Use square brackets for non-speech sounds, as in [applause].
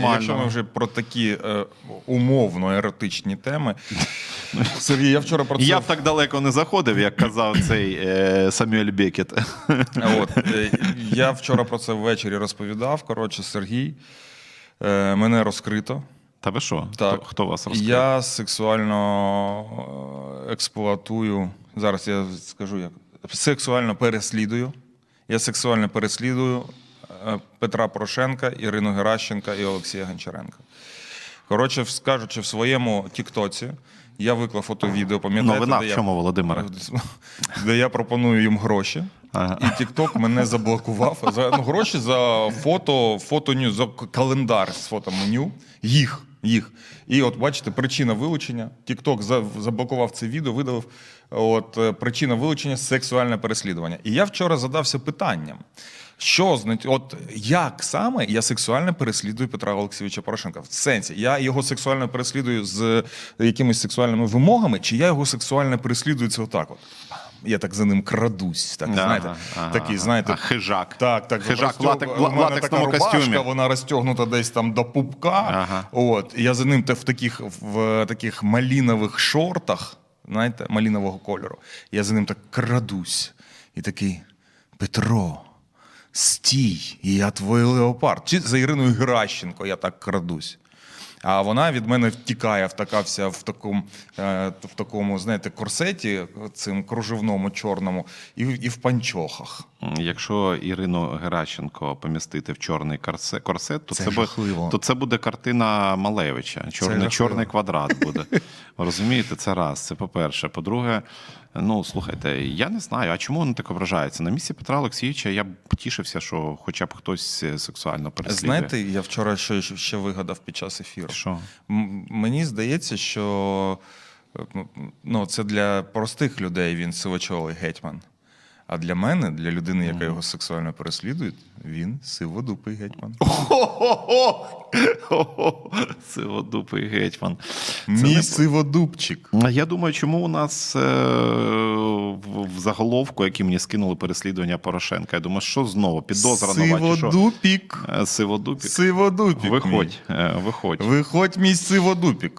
нормально. Якщо ми вже про такі е, умовно еротичні теми. Сергій, я вчора про це Я б так далеко не заходив, як казав цей е, Самюель Бекет. От, е, я вчора про це ввечері розповідав. Коротше, Сергій, е, мене розкрито. Та ви що? Так. Хто, хто вас розкрив? Я сексуально е, експлуатую. Зараз я скажу як. Сексуально переслідую. Я сексуально переслідую Петра Порошенка, Ірину Геращенка і Олексія Гончаренка. Коротше, скажучи, в своєму Тіктоці я виклав фото відео, пам'ятаєте, Новина де в я- чому, Володимире? [laughs] де я пропоную їм гроші. Ага. І TikTok мене заблокував. За ну, гроші за фото, фотоню, за календар з фотоменю. Їх. Їх. І от бачите, причина вилучення. За- заблокував це відео, видалив. От е, причина вилучення сексуальне переслідування. І я вчора задався питанням. Що значить, от як саме я сексуально переслідую Петра Олексійовича Порошенка? В сенсі, я його сексуально переслідую з якимись сексуальними вимогами, чи я його сексуально переслідую це отак? От я так за ним крадусь. Так Ага, знаєте, ага, такий, знаєте, А, хижак. Так, так. Хижак розтяг- латек- у мене латексному така рубашка, костюмі. Вона розтягнута десь там до пупка. Ага. От я за ним в таких в таких малінових шортах, знаєте, малінового кольору. Я за ним так крадусь. І такий Петро. Стій, я твій леопард. Чи за Іриною Геращенко я так крадусь. А вона від мене втікає, втака вся в такому, е, в такому, знаєте, корсеті, цим кружевному чорному, і, в- і в панчохах. Якщо Ірину Геращенко помістити в чорний корсе- корсет, то Це це, буде, то це буде картина Малевича. Чорний, чорний квадрат [laughs] буде. Розумієте, це раз. Це по-перше. По-друге, ну слухайте, я не знаю, а чому вони так ображаються? На місці Петра Олексійовича я б тішився, що хоча б хтось е, сексуально переслідує. Знаєте, я вчора що ще вигадав під час ефіру. Що? Мені здається, що е, ну, це для простих людей він сивочолий гетьман. А для мене, для людини, яка його сексуально переслідує, він сиводупий гетьман. Хо-хо-хо! Сиводупий гетьман. Це Мій не- сиводупчик. А Я думаю, чому у нас е, в, заголовку, які мені скинули переслідування Порошенка. Я думаю, що знову? Підозра нова що? Сиводупік. Е, Сиводупік. Сиводупік. Виходь, е, виходь. Виходь, мій сиводупік.